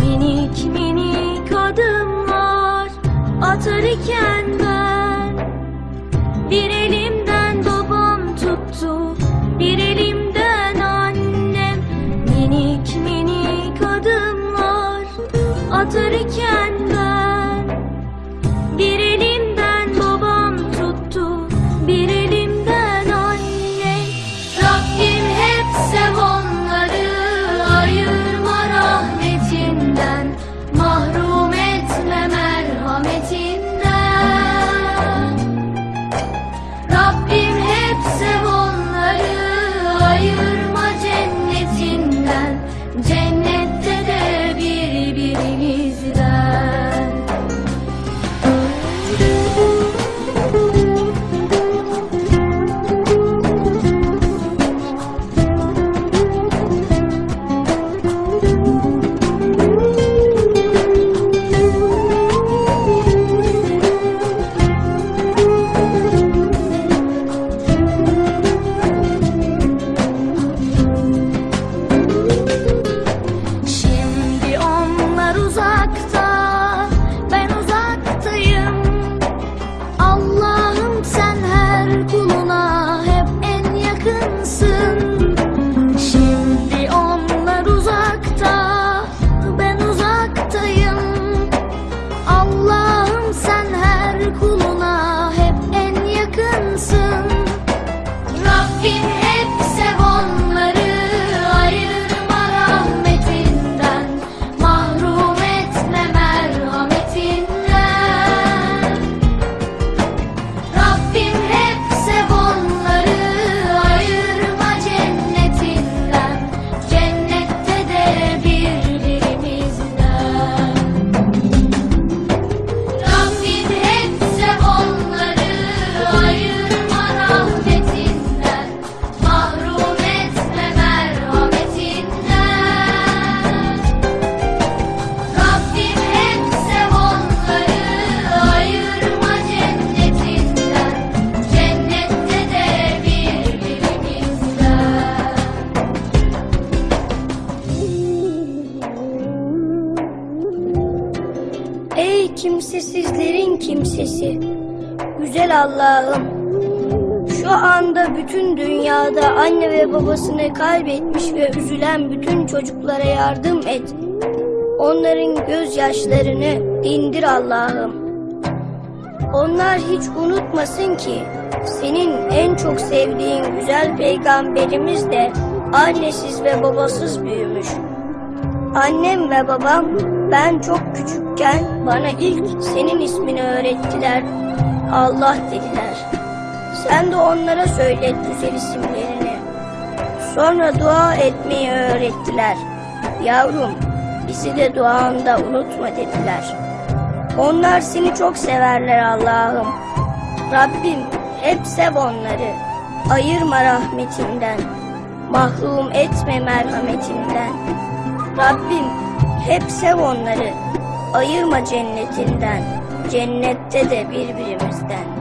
Minik minik adımlar atarken ben Ey kimsesizlerin kimsesi, güzel Allah'ım. Şu anda bütün dünyada anne ve babasını kaybetmiş ve üzülen bütün çocuklara yardım et. Onların gözyaşlarını dindir Allah'ım. Onlar hiç unutmasın ki senin en çok sevdiğin güzel peygamberimiz de annesiz ve babasız büyümüş. Annem ve babam ben çok küçükken bana ilk senin ismini öğrettiler. Allah dediler. Sen de onlara söyle güzel isimlerini. Sonra dua etmeyi öğrettiler. Yavrum bizi de duanda unutma dediler. Onlar seni çok severler Allah'ım. Rabbim hep sev onları. Ayırma rahmetinden. Mahrum etme merhametinden. Rabbim hep sev onları. Ayırma cennetinden. Cennette de birbirimizden.